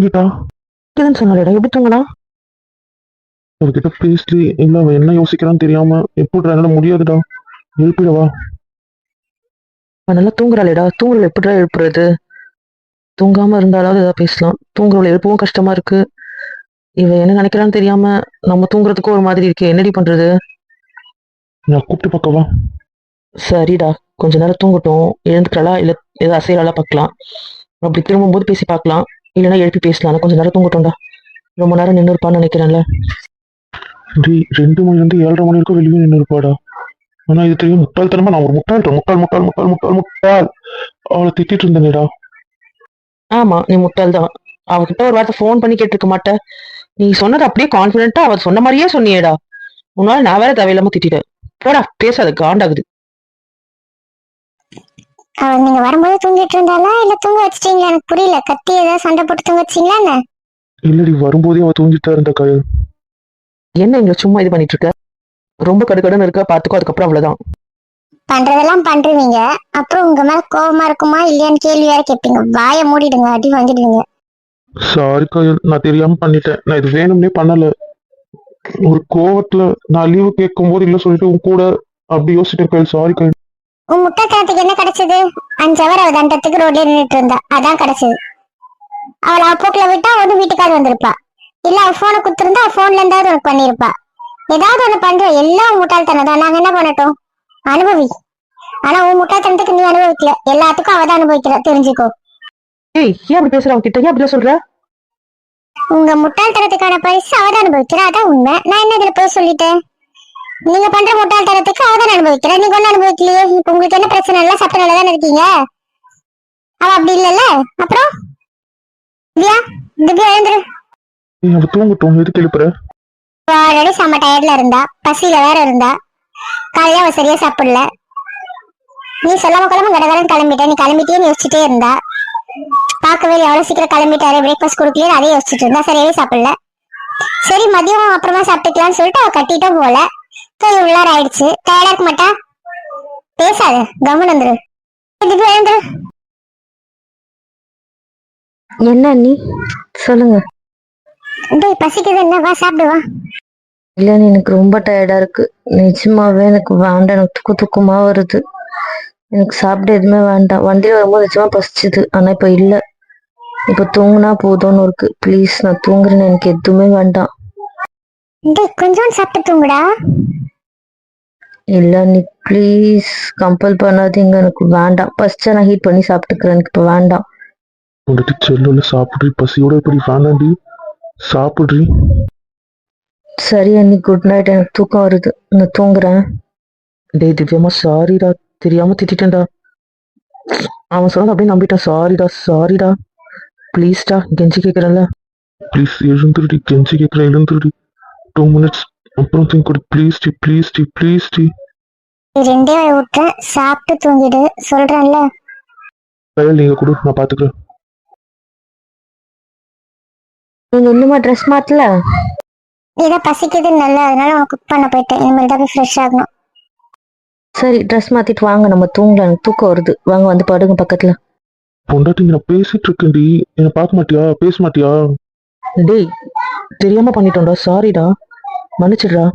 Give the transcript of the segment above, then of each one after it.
தூங்கிட்டா? இதுன்னு சொன்னாடா எப்படி தூங்கலாம் அவகிட்ட பேசி இல்ல அவன் என்ன யோசிக்கிறான்னு தெரியாம எப்படி என்னால முடியாதுடா? எழுப்பிடவா நல்லா தூங்குறாளேடா தூங்குறவளை எப்படிடா எழுப்புறது? தூங்காம இருந்தாலாவது ஏதாவது பேசலாம். தூங்குறவளை எழுப்பவும் கஷ்டமா இருக்கு. இவ என்ன நினைக்கிறான்னு தெரியாம நம்ம தூங்குறதுக்கும் ஒரு மாதிரி இருக்கு என்னடி பண்றது? நான் கூப்பிட்டு பார்க்கவா சரிடா கொஞ்ச நேரம் தூங்கட்டும். எழுந்துக்கிறாளா இல்ல ஏதாவது அசையலாளா பார்க்கலாம். அப்படி திரும்பும்போது பேசி பார்க்கலாம். இல்லைன்னா எழுப்பி பேசலாம். ஆனா கொஞ்ச நேரம் தூங்கட்டும்டா. ரொம்ப நேரம் நின்று இருப்பான்னு நினைக்கிறேன்ல. டேய் ரெண்டு மணி இருந்து ஏழரை மணி வரைக்கும் வெளியே நின்று இருப்பாடா. ஆனா இது தெரியும் முட்டாள்தனமா நான் ஒரு முட்டாள் முட்டாள் முட்டாள் முட்டாள் முட்டாள் முட்டாள். அவளை திட்டிட்டு இருந்தேனேடா. ஆமா நீ முட்டாள் தான். அவகிட்ட ஒரு வார்த்தை ஃபோன் பண்ணி கேட்டிருக்க மாட்ட. நீ சொன்னது அப்படியே கான்பிடண்டா அவ சொன்ன மாதிரியே சொன்னியேடா. உன்னால நான் வேற தேவையில்லாம திட்டிட்டேன். போடா பேசாத காண்டாகுது. அவ நீங்க வரும்போது தூங்கிட்டு இருந்தாளா? இல்ல தூங்க வச்சிட்டீங்களா? எனக்கு புரியல. கத்தி ஏதாவது சண்டை போட்டு தூங்க வச்சிங்களா என்ன? இல்லடி வரும்போதே அவ தூங்கிட்டு இருந்தா கயல் என்ன இங்க சும்மா இது பண்ணிட்டு இருக்க ரொம்ப கடுக்கடுன்னு இருக்க? பாத்துக்கோ அதுக்கப்புறம் அவ்வளவுதான். பண்றதெல்லாம் பண்றீங்க. அப்புறம் உங்க மேல கோவமா இருக்குமா? இல்லையான்னு கேள்வி வேற கேட்பீங்க வாயை மூடிடுங்க அடி வாங்கிடுவீங்க. சாரி கயல் நான் தெரியாம பண்ணிட்டேன். நான் இது வேணும்னே பண்ணல. ஒரு கோவத்துல நான் லீவு கேட்கும் போது இல்ல சொல்லிட்டு உன் கூட அப்படி யோசிச்சிட்டேன் கயல் சாரி கயல் உன் முட்டைத்தனத்துக்கு என்ன கிடைச்சது? அஞ்சு அவர் அவ தண்டத்துக்கு ரோட்ல நின்றுட்டு இருந்தா. அதான் கிடைச்சது. அவளை அவ போக்குல விட்டா வந்து வீட்டுக்காவது வந்திருப்பா. இல்ல அவ போனை குத்துருந்தா போன்ல இருந்தாவது உனக்கு பண்ணிருப்பா ஏதாவது ஒண்ணு பண்ற எல்லாம் உன் முட்டாள்தனம் தான். நாங்க என்ன பண்ணட்டும்? அனுபவி. ஆனா உன் முட்டாள்தனத்துக்கு நீ அனுபவிக்கல. எல்லாத்துக்கும் அவ தான் அனுபவிக்கிற. தெரிஞ்சுக்கோ. ஏய் ஏன் அப்படி பேசுற? அவங்க கிட்ட ஏன் அப்படி சொல்ற? உங்க முட்டாள்தனத்துக்கான பரிசு அவதான் அனுபவிக்கிறா. அதான் உண்மை. நான் என்ன இதுல போய் சொல்லிட்டேன்? நீங்க பண்ற முட்டாள்தனத்துக்கு அவதான் அனுபவிக்கிறா. நீங்க ஒண்ணு அனுபவிக்கலையே. இப்ப உங்களுக்கு என்ன பிரச்சனை? இல்ல சட்ட நல்லா தானே இருக்கீங்க? அவ அப்படி இல்லல்ல? அப்புறம்? திவ்யா திவ்யா எழுந்துரு. நீ அவ தூங்கட்டும். எதுக்கு எழுப்புற. ஆல்ரெடி செம்ம டயர்ட்ல இருந்தா. பசியில வேற இருந்தா. காலையில அவ சரியா சாப்பிடல. நீ சொல்லாம கிளம்ப கடகடன் கிளம்பிட்ட. நீ கிளம்பிட்டே யோசிச்சுட்டே இருந்தா. பார்க்கவே எவ்வளவு சீக்கிரம் கிளம்பிட்டாரு. பிரேக்ஃபாஸ்ட் கொடுக்கலையே அதே யோசிச்சுட்டு இருந்தா. சரியாவே சாப்பிடல. சரி மதியம் அப்புறமா சாப்பிட்டுக்கலாம்னு சொல்லிட்டு அவ கட்டிட்டும் போல. தூங்கி உள்ளார ஆயிடுச்சு டயர்டா இருக்க மாட்டா பேசாத. கவனம் வந்துரு. எழுந்துரு. என்ன நீ சொல்லுங்க. டேய் பசிக்குது என்ன? வா சாப்பிடு வா. இல்லைன்னு எனக்கு ரொம்ப டயர்டா இருக்கு. நிஜமாவே எனக்கு வேண்டாம். எனக்கு தூக்க தூக்கமா வருது. எனக்கு சாப்பிட எதுவுமே வேண்டாம். வண்டியில வரும்போது நிஜமா பசிச்சுது. ஆனா இப்ப இல்ல. இப்ப தூங்குனா போதும்னு இருக்கு. ப்ளீஸ் நான் தூங்குறேன்னு எனக்கு எதுவுமே வேண்டாம். டேய் கொஞ்சோண்டு சாப்பிட்டு தூங்குடா. இல்ல நீ ப்ளீஸ் கம்பல் பண்ணாதீங்க. எனக்கு வேண்டாம். பசிச்சா நான் ஹீட் பண்ணி சாப்பிட்டுக்கிறேன். எனக்கு இப்ப வேண்டாம். வந்துட்டு செல்லுல சாப்பிடுறி. பசியோட இப்படி வேண்டாண்டி சாப்பிடுறி. சரி அண்ணி குட் நைட் எனக்கு தூக்கம் வருது. நான் தூங்குறேன். டேய் திவ்யமா சாரிடா தெரியாம திட்டிட்டேன்டா. அவன் சொன்னது அப்படியே நம்பிட்டான். சாரிடா சாரிடா ப்ளீஸ்டா கெஞ்சி கேக்குறேன்ல. ப்ளீஸ் எழுந்துருடி. கெஞ்சி கேட்குற எழுந்துருடி. டூ மினிட்ஸ் அப்புறம் தூங்கி ப்ளீஸ் டி ப்ளீஸ் டி ப்ளீஸ் டி ரெண்டே வாய் விட்டேன் சாப்பிட்டு தூங்கிடு. சொல்றேன்ல? கயல் நீங்க கொடு நான் பாத்துக்கிறேன். நீங்க இன்னுமா ட்ரெஸ் மாத்தல? இதான் பசிக்குதுன்னு நல்லா அதனால உனக்கு குக் பண்ண போயிட்டேன். இனிமேல் தான் போய் ஃப்ரெஷ் ஆகணும். சரி ட்ரெஸ் மாத்திட்டு வாங்க. நம்ம தூங்கலாம் தூக்கம் வருது. வாங்க வந்து படுங்க பக்கத்துல. பொண்டாட்டி நான் பேசிட்டு இருக்கேன்டி. என்ன பார்க்க மாட்டியா? பேச மாட்டியா? டேய் தெரியாம பண்ணிட்டோம்டா. சாரிடா மன்னிச்சிடுடா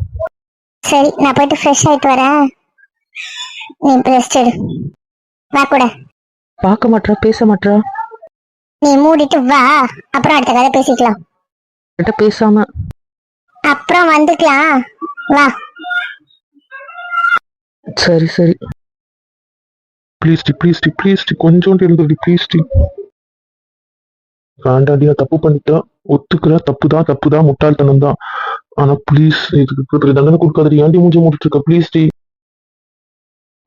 சரி நான் போயிட்டு ஃப்ரெஷ் ஆயிட்டு வரேன். நீ ரெஸ்ட் எடு வா கூட. பார்க்க மாட்றா பேச மாட்றா. நீ மூடிட்டு வா. அப்புறம் அடுத்த கதை பேசிக்கலாம். கிட்ட பேசாம. அப்புறம் வந்துக்கலாம். வா. சரி சரி. ப்ளீஸ் டி ப்ளீஸ் டி ப்ளீஸ் டி. கொஞ்சோண்டு எழுந்துருடி ப்ளீஸ் டி. வேண்டாண்டி நான் தப்பு பண்ணிட்டேன். ஒத்துக்கிறேன் தப்பு தான் தப்பு தான் முட்டாள்தனம் தான் ஆனா ப்ளீஸ் இதுக்கு தண்டனை கொடுக்காதடி. ஏன்டி மூஞ்சி மூடிட்டு இருக்க? ப்ளீஸ் டி.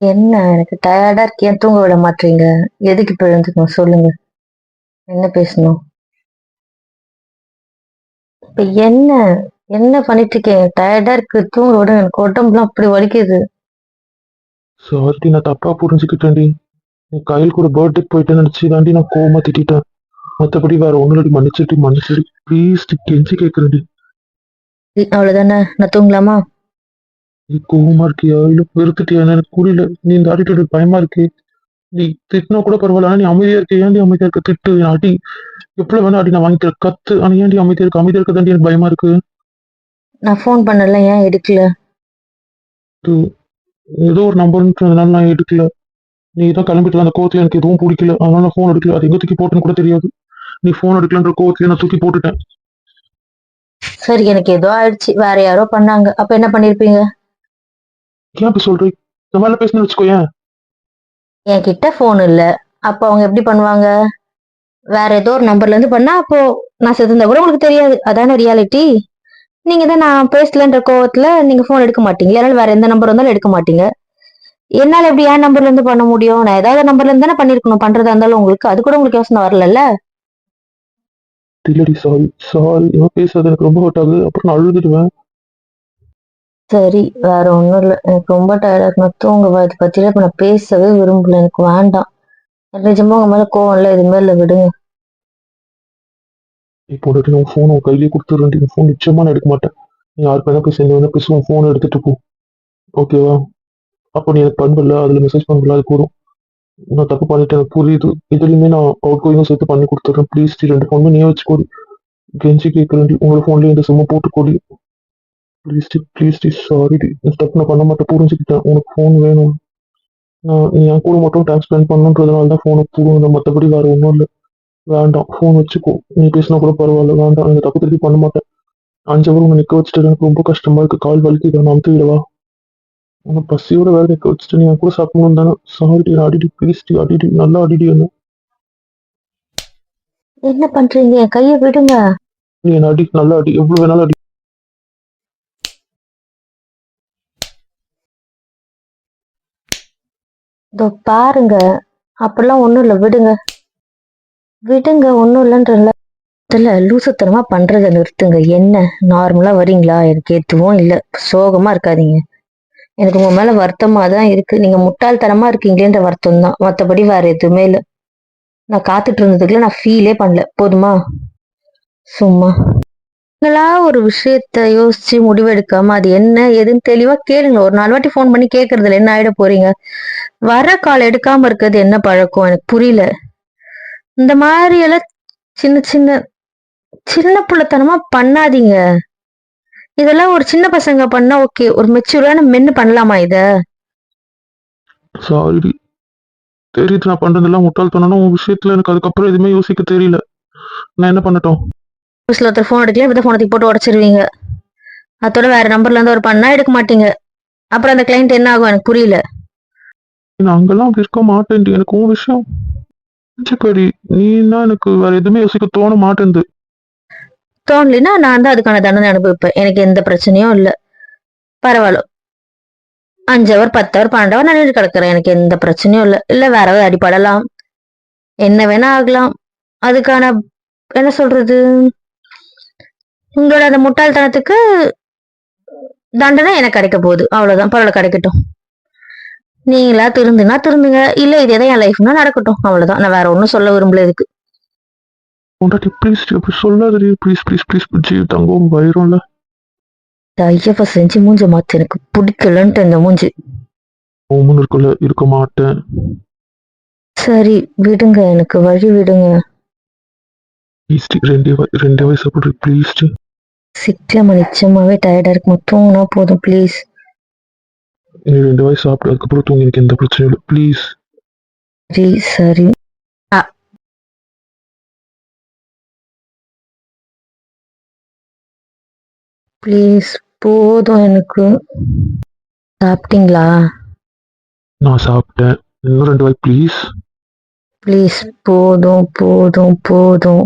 என்ன எனக்கு டயர்டா இருக்கு ஏன் தூங்க விட மாட்டீங்க? எதுக்கு இப்ப எழுந்துக்கணும் சொல்லுங்க. என்ன பேசணும்? இப்ப என்ன என்ன பண்ணிட்டு இருக்கீங்க டயர்டா இருக்கு தூங்க விட எனக்கு உடம்புலாம் அப்படி வலிக்குது. சாரி நான் தப்பா புரிஞ்சுக்கிட்டேன்டி. என் கையில் கூட பர்த்டே போயிட்டேன்னு நினைச்சு தாண்டி நான் கோவமா திட்டிட்டேன். மத்தபடி வேற ஒண்ணுலடி மன்னிச்சிட்டு மன்னிச்சிட்டு ப்ளீஸ் கெஞ்சி கேட்கறேன்டி அவ்வளவுதானே நான் தூங்கலாமா? நீ கோவமா இருக்கியா? இல்ல வெறுத்துட்டியா? எனக்கு புரியல. நீ இந்த ஆடிட்டோட பயமா இருக்கு. நீ திட்டினா கூட பரவாயில்ல. ஆனா நீ அமைதியா இருக்க ஏன்டி அமைதியா இருக்க? திட்டு. அடி. எவ்வளவு வேணா அடி நான் வாங்கிக்கிறேன். கத்து. ஆனா ஏன்டி அமைதியா இருக்க? அமைதியா இருக்கதாண்டி எனக்கு பயமா இருக்கு. நான் ஃபோன் பண்ணல. ஏன் எடுக்கல? ஏதோ ஒரு நம்பர்ன்றதுனால நான் எடுக்கல. நீ தான் கிளம்பிட்டு அந்த கோவத்துல எனக்கு எதுவும் பிடிக்கல. அதனால நான் ஃபோன் எடுக்கல. அது எங்க தூக்கி போட்டுன்னு கூட தெரியாது. நீ ஃபோன் எடுக்கலன்ற கோவத்துல நான் தூக்கி போட்டுட்டேன். சரி எனக்கு ஏதோ ஆயிடுச்சு. வேற யாரோ பண்ணாங்க. அப்ப என்ன பண்ணிருப்பீங்க? ஏன் அப்படி சொல்றேன் இந்த மாதிரிலாம் பேசணும்னு வச்சுக்கோ ஏன் என்கிட்ட ஃபோன் இல்ல. அப்ப அவங்க எப்படி பண்ணுவாங்க? வேற ஏதோ ஒரு நம்பர்ல இருந்து பண்ணா அப்போ நான் செத்துருந்தா கூட உங்களுக்கு தெரியாது. அதானே ரியாலிட்டி நீங்க தான் நான் பேசலன்ற கோவத்துல நீங்க ஃபோன் எடுக்க மாட்டீங்க. அதனால வேற எந்த நம்பர் இருந்தாலும் எடுக்க மாட்டீங்க. என்னால எப்படி என் நம்பர்ல இருந்து பண்ண முடியும்? நான் ஏதாவது நம்பர்ல இருந்து தானே பண்ணிருக்கணும் பண்றதா இருந்தாலும் உங்களுக்கு அது கூட உங்களுக்கு யோசனை வரல இல்லடி சாரி சாரி இவன் பேசுறது எனக்கு ரொம்ப ஹர்ட் ஆகுது. அப்புறம் நான் அழுதுடுவேன். சரி வேற ஒன்றும் இல்லை. எனக்கு ரொம்ப டயர்டாக இருக்கு. நான் தூங்க இதை பத்தியில நான் பேசவே விரும்பல. எனக்கு வேண்டாம். நிஜமா உங்க மேலே கோவம் இல்லை. எதுவுமே இல்லை விடுங்க. இப்போ உடனே உன் ஃபோன் உன் கையிலேயே கொடுத்துருவேன் ஃபோன் நிச்சயமா நான் எடுக்க மாட்டேன். நீ யாருக்கு வேணா சேர்ந்து வேணா பேசுவோம் ஃபோன் எடுத்துட்டு போ. ஓகேவா அப்போ நீ எனக்கு பண்ணல அதில் மெசேஜ் பண்ணல அது போதும் நான் தப்பு பண்ணிட்டேன். எனக்கு புரியுது. இதுலையுமே நான் அவுட் கோயிங்கும் சேர்த்து பண்ணி கொடுத்துட்றேன். ப்ளீஸ் ரெண்டு ஃபோனுமே நீ வச்சுக்கோடி. கெஞ்சி கேட்குறேன் உங்களோட ஃபோன்லேயே இந்த சிம்மை போட்டுக்கோடி. ப்ளீஸ் டி ப்ளீஸ் டி சாரி டி இந்த தப்பு நான் பண்ண மாட்டேன். புரிஞ்சுக்கிட்டேன். உனக்கு ஃபோன் வேணும். நீ என் கூட மட்டும் டைம் ஸ்பெண்ட் பண்ணுன்றதுனால தான் ஃபோனை புடுங்க மற்றபடி வேற ஒன்றும் இல்லை. வேண்டாம். ஃபோன் வச்சுக்கோ. நீ பேசினா கூட பரவாயில்ல. வேண்டாம். இந்த தப்பு திருப்பி பண்ண மாட்டேன். அஞ்சு உன்னை நிற்க வச்சுட்டு எனக்கு ரொம்ப கஷ்டமா இருக்கு. கால் வலிக்குது. நான் அமுத்து விடவா உன்னை பசியோட வேற நிற்க வச்சுட்டு நீ என் கூட சாப்பிடணும் தானே? சாரி அடிடி ப்ளீஸ் டி. அடிடி நல்லா அடிடி என்ன என்ன பண்றீங்க? என் கையை விடுங்க. நீ என்ன அடி? நல்லா அடி. எவ்வளவு வேணாலும் அடி. இதோ பாருங்க. அப்படிலாம் ஒன்றும் இல்லை விடுங்க. விடுங்க ஒன்றும் இல்லைன்றல இதில் லூசுத்தனமா பண்ணுறதை நிறுத்துங்க. என்ன நார்மலாக வரீங்களா எனக்கு எதுவும் இல்லை. சோகமாக இருக்காதீங்க. எனக்கு உங்கள் மேலே வருத்தமாக தான் இருக்குது நீங்கள் முட்டாள்தனமாக இருக்கீங்களேன்ற வருத்தம் தான். மற்றபடி வேறு எதுவுமே இல்லை. நான் காத்துட்டு இருந்ததுக்குள்ள நான் ஃபீலே பண்ணல. போதுமா? சும்மா. நீங்களா ஒரு விஷயத்த யோசிச்சு முடிவெடுக்காம அது என்ன ஏதுன்னு தெளிவா கேளுங்க ஒரு நாலு வாட்டி ஃபோன் பண்ணி கேக்குறதுல என்ன ஆயிட போறீங்க? வர கால் எடுக்காம இருக்கிறது என்ன பழக்கம்? எனக்கு புரியல. இந்த மாதிரி எல்லாம் சின்ன சின்ன சின்ன புள்ளத்தனமா பண்ணாதீங்க. இதெல்லாம் ஒரு சின்ன பசங்க பண்ணா ஓகே ஒரு மெச்சூரான மென்னு பண்ணலாமா இத? சாரி தெரியுது நான் பண்றதெல்லாம் முட்டாள்தனம் உன் விஷயத்துல எனக்கு அதுக்கப்புறம் எதுவுமே யோசிக்க தெரியல. நான் என்ன பண்ணட்டும்? சில ஒருத்தர் ஃபோன் எடுக்கல இப்ப ஃபோனை போட்டு உடச்சிருவீங்க. அதோட வேற நம்பர்ல இருந்து ஒரு பண்ணா எடுக்க மாட்டீங்க. அப்புறம் அந்த கிளைண்ட் என்ன ஆகும் எனக்கு புரியல. நான் அங்கெல்லாம் இருக்க மாட்டேன் எனக்கு உன் விஷயம். படி நீன்னா எனக்கு வேற எதுவுமே யோசிக்க தோண மாட்டேங்குது தோணலைன்னா நான் தான் அதுக்கான தண்டனை அனுபவிப்பேன். எனக்கு எந்த பிரச்சனையும் இல்லை. பரவாயில்ல. அஞ்சு அவர் பத்து அவர் பன்னெண்டு அவர் நான் கிடக்குறேன். எனக்கு எந்த பிரச்சனையும் இல்லை. இல்லை வேற ஏதாவது அடிபடலாம். என்ன வேணா ஆகலாம். அதுக்கான என்ன சொல்றது? உங்களோட அந்த முட்டாள்தனத்துக்கு தண்டனை எனக்கு கிடைக்க போகுது. அவ்வளவுதான். பரவாயில்ல கிடைக்கட்டும். நீங்களா திருந்துனா திருந்துங்க. இல்ல இதேதான் என் லைஃப்னா நடக்கட்டும். அவ்வளவுதான். நான் வேற ஒன்றும் சொல்ல விரும்பல இதுக்கு. உண்டாட்டி ப்ளீஸ் அப்படி சொல்லாதடி. ப்ளீஸ் ப்ளீஸ் ப்ளீஸ் ஜி தங்கம் வயிறும்ல ஐயப்ப செஞ்சு மூஞ்ச மாத்து. எனக்கு பிடிக்கலன்ட்டு இந்த மூஞ்சி. ஓமன் இருக்குல்ல இருக்க மாட்டேன். சரி விடுங்க. எனக்கு வழி விடுங்க. ப்ளீஸ் ரெண்டே வய- ரெண்டே வயசு அப்படி ப்ளீஸ் சிக்லமா நிச்சயமாவே டயர்டா இருக்கு தூங்கினா போதும் ப்ளீஸ் நீ ரெண்டு வயசு சாப்பிடு அதுக்கப்புறம் தூங்கி எனக்கு எந்த பிரச்சனையும் இல்லை ப்ளீஸ் சரி சரி ப்ளீஸ் போதும் எனக்கு. சாப்பிட்டீங்களா? நான் சாப்பிட்டேன். இன்னும் ரெண்டு வாய் ப்ளீஸ் ப்ளீஸ் போதும் போதும் போதும்.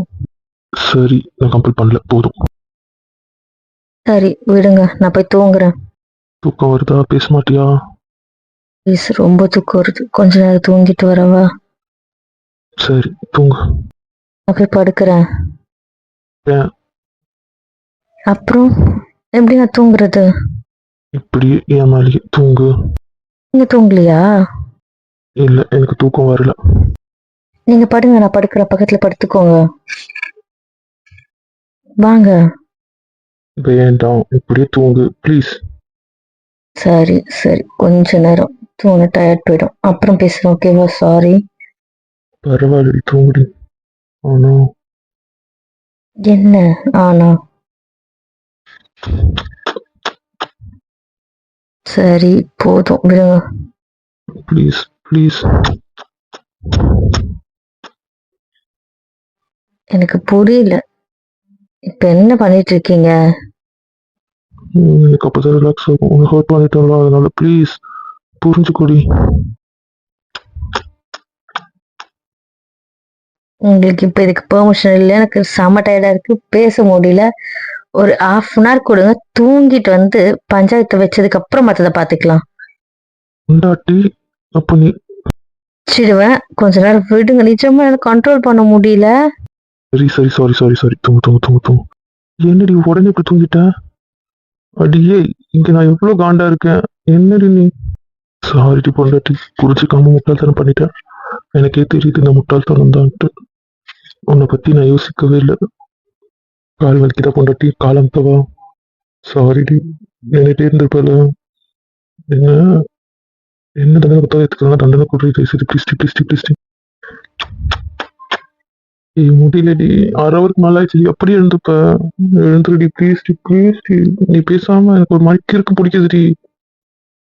சரி நான் கம்பல் பண்ணல. போதும். சரி விடுங்க. நான் போய் தூங்குறேன். தூக்கம் வருதா? பேச மாட்டியா? ப்ளீஸ் ரொம்ப தூக்கம் வருது. கொஞ்ச நேரம் தூங்கிட்டு வரவா? சரி தூங்கு. நான் போய் படுக்கிறேன். ஏன்? அப்புறம் எப்படி நான் தூங்குறது? இப்படியே என் மேலேயே தூங்கு. நீங்க தூங்கலையா? இல்ல எனக்கு தூக்கம் வரல. நீங்க படுங்க. நான் படுக்கிற பக்கத்துல படுத்துக்கோங்க. வாங்க. வேண்டாம் இப்படியே தூங்கு ப்ளீஸ் சரி சரி. கொஞ்ச நேரம். தூண டயர்ட் போயிடும். அப்புறம் பேசுறேன் ஓகேவா சாரி பரவாயில்லடி தூங்குடி. ஆனா? என்ன? ஆனா? சரி போதும். விடுங்க ப்ளீஸ் ப்ளீஸ் எனக்கு புரியல. இப்ப என்ன பண்ணிட்டு இருக்கீங்க எனக்கு அப்பதான் ரிலாக்ஸ் ஆகும் உன்னை ஹர்ட் பண்ணிட்டோம்ல அதனால ப்ளீஸ் புரிஞ்சுக்கொடி. உங்களுக்கு இப்ப இதுக்கு பெர்மிஷன் இல்லை எனக்கு செம டயர்டா இருக்கு. பேச முடியல. ஒரு half அன் hour கொடுங்க தூங்கிட்டு வந்து பஞ்சாயத்து வச்சதுக்கு அப்புறம் மத்ததை பாத்துக்கலாம். சிடுவேன் கொஞ்ச நேரம் விடுங்க. நிஜமா எனக்கு கண்ட்ரோல் பண்ண முடியல. சரி சரி சாரி சாரி சாரி தூங்கு தூங்கு தூங்கு தூங்கு. என்னடி உடனே இப்படி தூங்கிட்ட? அடியே இங்க நான் எவ்வளவு காண்டா இருக்கேன்? என்னடி நீ? சாரிடி பொண்டாட்டி புரிஞ்சுக்காம முட்டாள்தனம் பண்ணிட்டேன் எனக்கே தெரியுது இந்த முட்டாள்தனம் தான்ட்டு. உன்னை பத்தி நான் யோசிக்கவே இல்லை. கால் வலிக்கிட்ட பொண்டாட்டி? காலம் தவா சாரிடி நின்றுட்டே இருந்திருப்பல. என்ன? என்ன தண்டனை கொடுத்தா எடுத்துக்கலாம் தண்டனை கொடுத்து பேசுது ப்ளீஸ்டி ப்ளீஸ்டி ஏய் முடியலடி அரை ஹவருக்கு மேல ஆயிடுச்சு. எப்படி எழுந்துப்ப. எழுந்துடி ப்ளீஸ் டி ப்ளீஸ் டி. நீ பேசாம எனக்கு ஒரு மாதிரி கிறுக்கு பிடிக்குதுடி.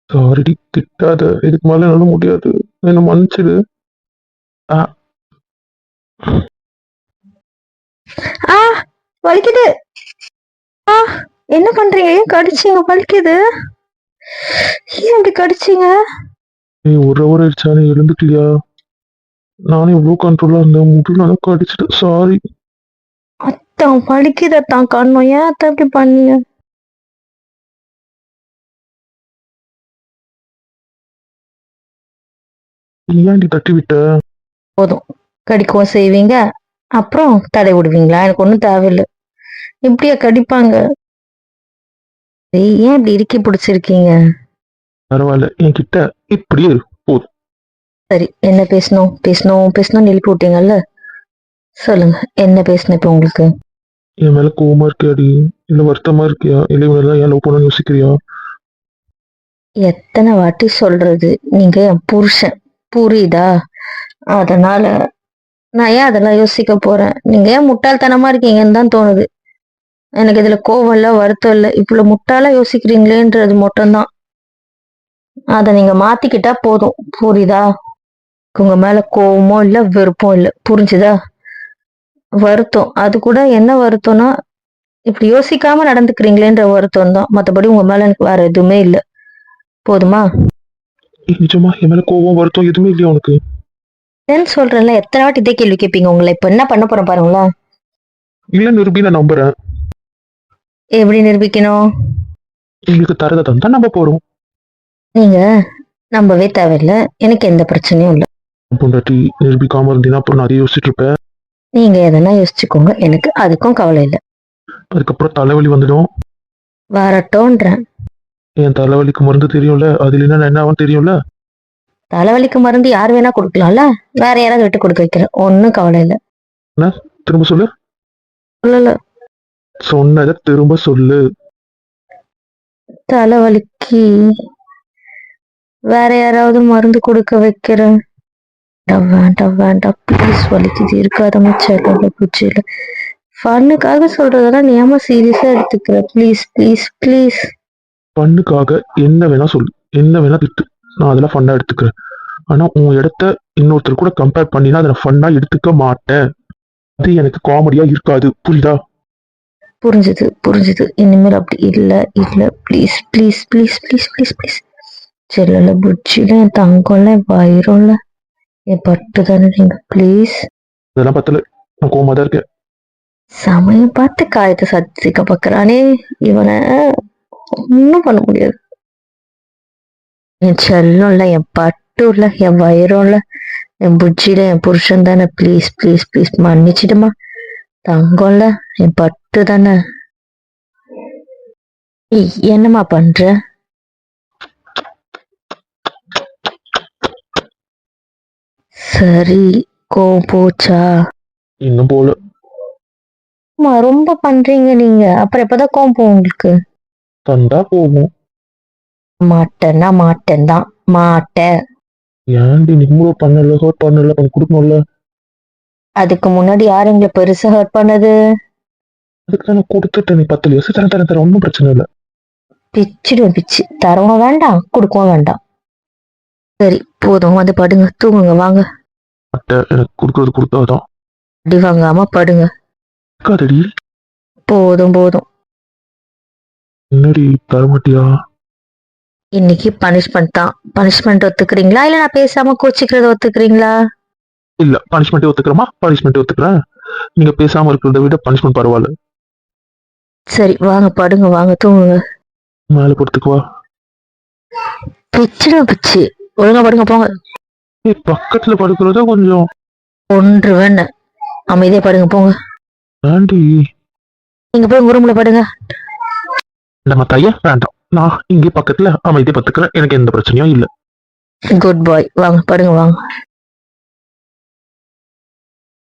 சாரிடி திட்டாத. இதுக்கு மேல என்னால முடியாது. என்ன மன்னிச்சிடு. ஆ. வலிக்குது. ஆ என்ன பண்றீங்க? ஏன் கடிச்சீங்க? வலிக்குது. ஏன் இப்படி கடிச்சீங்க? ஏய் ஒரு ஹவர் ஆயிடுச்சா? நீ எழுந்துட்டியா? நானும் எவ்வளவு கண்ட்ரோலா இருந்தேன். முடியல கடிச்சிட்டு. சாரி அத்தான் வலிக்குது அத்தான் ஏன் அத்தான் இப்படி பண்ணீங்க? ஏன்டி தட்டி விட்ட. போதும். கடிக்கவும் செய்வீங்க? அப்புறம் தடை விடுவீங்களா? எனக்கு ஒன்றும் தேவையில்லை. இப்படியா கடிப்பாங்க? ஏன் இப்படி இறுக்கி பிடிச்சிருக்கீங்க? பரவாயில்ல. என்கிட்ட இப்படியே சரி என்ன பேசணும்? பேசணும் பேசணும் எழுப்பி விட்டீங்கல்ல? சொல்லுங்க என்ன பேசணும் இப்போ உங்களுக்கு? என் மேல கோவமா இருக்கியாடி இல்ல வருத்தமா இருக்கியா? இல்ல இவனெல்லாம் ஏன் லவ் பண்ணணும்னு யோசிக்கிறியா? எத்தனை வாட்டி சொல்றது? நீங்க என் புருஷன். புரியுதா? அதனால நான் ஏன் அதெல்லாம் யோசிக்க போறேன்? நீங்க ஏன் முட்டாள்தனமா இருக்கீங்கன்னு தான் தோணுது. எனக்கு இதுல கோவம் இல்ல வருத்தம் இல்ல. இவ்வளவு முட்டாளா யோசிக்கிறீங்களேன்றது மட்டும்தான். அத நீங்க மாத்திக்கிட்டா போதும். புரியுதா? உங்க மேல கோவமும் இல்ல வெறுப்பும் இல்ல. புரிஞ்சுதா? வருத்தம். அது கூட என்ன வருத்தம்னா இப்படி யோசிக்காம நடந்துக்கிறீங்களேன்ற வருத்தம் தான். மத்தபடி உங்க மேல எனக்கு வேற எதுவுமே இல்ல. போதுமா? நிஜமா? என் மேல கோவம் வருத்தம் எதுவுமே இல்லையா உனக்கு? ஏன்னு சொல்றேன்ல? எத்தனை வாட்டி இதே கேள்வி கேட்பீங்க உங்களை? இப்ப என்ன பண்ண போறேன் பாருங்களா இல்ல நிரூபி நான் நம்புறேன். எப்படி நிரூபிக்கணும்? எங்களுக்கு தரதை தான் நம்ப போறோம். நீங்க நம்பவே தேவையில்ல. எனக்கு எந்த பிரச்சனையும் இல்லை. பொண்டாட்டி நிரூபிக்காம இருந்தீங்கன்னா அப்புறம் நிறைய யோசிச்சுட்டு இருப்பேன் நீங்க எதனா யோசிச்சுக்கோங்க. எனக்கு அதுக்கும் கவலை இல்லை. அதுக்கப்புறம் தலைவலி வந்துடும். வரட்டோன்றேன் என் தலைவலிக்கு மருந்து தெரியும்ல? அது இல்லைன்னா நான் என்ன ஆகும் தெரியும்ல? தலைவலிக்கு மருந்து யார் வேணா கொடுக்கலாம்ல? வேற யாராவது விட்டு கொடுக்க வைக்கிறேன். ஒன்னும் கவலை இல்லை. திரும்ப சொல்லு. சொல்லல. சொன்னதை திரும்ப சொல்லு. தலைவலிக்கு வேற யாராவது மருந்து கொடுக்க வைக்கிறேன். வேண்டாம், வேண்டாம் வேண்டாம். ப்ளீஸ் வலிக்குது. இருக்காத மச்சால பூச்சியில. ஃபன்னுக்காக சொல்றதெல்லாம் நீ ஏமா சீரியஸா எடுத்துக்கிற? ப்ளீஸ் ப்ளீஸ் ப்ளீஸ் பண்ணுக்காக என்ன வேணா சொல்லு என்ன வேணா திட்டு. நான் அதெல்லாம் ஃபன்னா எடுத்துக்கிறேன். ஆனா உன் இடத்த இன்னொருத்தர் கூட கம்பேர் பண்ணினா அதை நான் ஃபன்னா எடுத்துக்க மாட்டேன். அது எனக்கு காமெடியா இருக்காது. புரியுதா? புரிஞ்சுது புரிஞ்சுது. இனிமேல் அப்படி இல்ல இல்ல. Please please please please please please செல்லல புச்சில என் தங்கம்ல என் வயிறும்ல. என் பட்டு தானே நீங்க ப்ளீஸ் அதெல்லாம் பத்தல. நான் கோவமா தான் இருக்கேன். சமயம் பார்த்து காயத்தை சத்திக்க பார்க்கறானே இவனை. ஒன்றும் பண்ண முடியாது. என் செல்லம்ல என் பட்டுல என் வயிறும்ல என் புஜ்ஜில என் புருஷன் தானே. ப்ளீஸ் ப்ளீஸ் ப்ளீஸ் மன்னிச்சிடுமா. தங்கம்ல என் பட்டு தானே. என்னம்மா பண்ற? சரி கோவம் போச்சா? இன்னும் போல. அம்மா, ரொம்ப பண்றீங்க நீங்க. அப்புறம் எப்பதான் கோவம் போகும் உங்களுக்கு? தந்தா போகும். மாட்டேன்னா மாட்டேன் தான். மாட்டேன். ஏன்டி நீ மூவ் பண்ணல ஹர்ட் பண்ணல பண்ணி கொடுக்கணும்ல? அதுக்கு முன்னாடி யார் எங்களை பெருசா ஹர்ட் பண்ணது? அதுக்கு தான் நான் கொடுத்துட்டேன். நீ பத்து யோசி தரேன் தரேன் தரேன். ஒன்றும் பிரச்சனை இல்லை. பிச்சிடுவேன் பிச்சு. தரவும் வேண்டாம் கொடுக்கவும் வேண்டாம். சரி போதும். வந்து படுங்க. தூங்குங்க. வாங்க. அட்டை எனக்கு கொடுக்கறது கொடுத்தாதான் அடி வாங்காம படுங்க. இருக்காதடி. போதும் போதும். என்னடி தரமாட்டியா? இன்னைக்கு பனிஷ்மெண்ட் தான். பனிஷ்மெண்ட் ஒத்துக்கிறீங்களா? இல்ல நான் பேசாம கோச்சிக்கிறத ஒத்துக்கிறீங்களா? இல்ல பனிஷ்மெண்ட்டே ஒத்துக்கிறோமா? பனிஷ்மெண்ட்டே ஒத்துக்கிறேன். நீங்க பேசாம இருக்கிறத விட பனிஷ்மெண்ட் பரவாயில்ல. சரி வாங்க படுங்க வாங்க தூங்குங்க. மேலே படுத்துக்குவா பிச்சிடும் பிச்சு. ஒழுங்கா படுங்க போங்க. பக்கத்துல படுக்கிறத கொஞ்சம் ஒன்று வேண அமைதியா படுங்க போங்க. ஆண்டி நீங்க போய் உங்க ரூம்ல படுங்க. நம்ம தைய வேண்டாம். நான் இங்கே பக்கத்துல அமைதியா பத்துக்கிறேன் எனக்கு எந்த பிரச்சனையும் இல்ல. குட் பாய் வாங்க படுங்க வாங்க.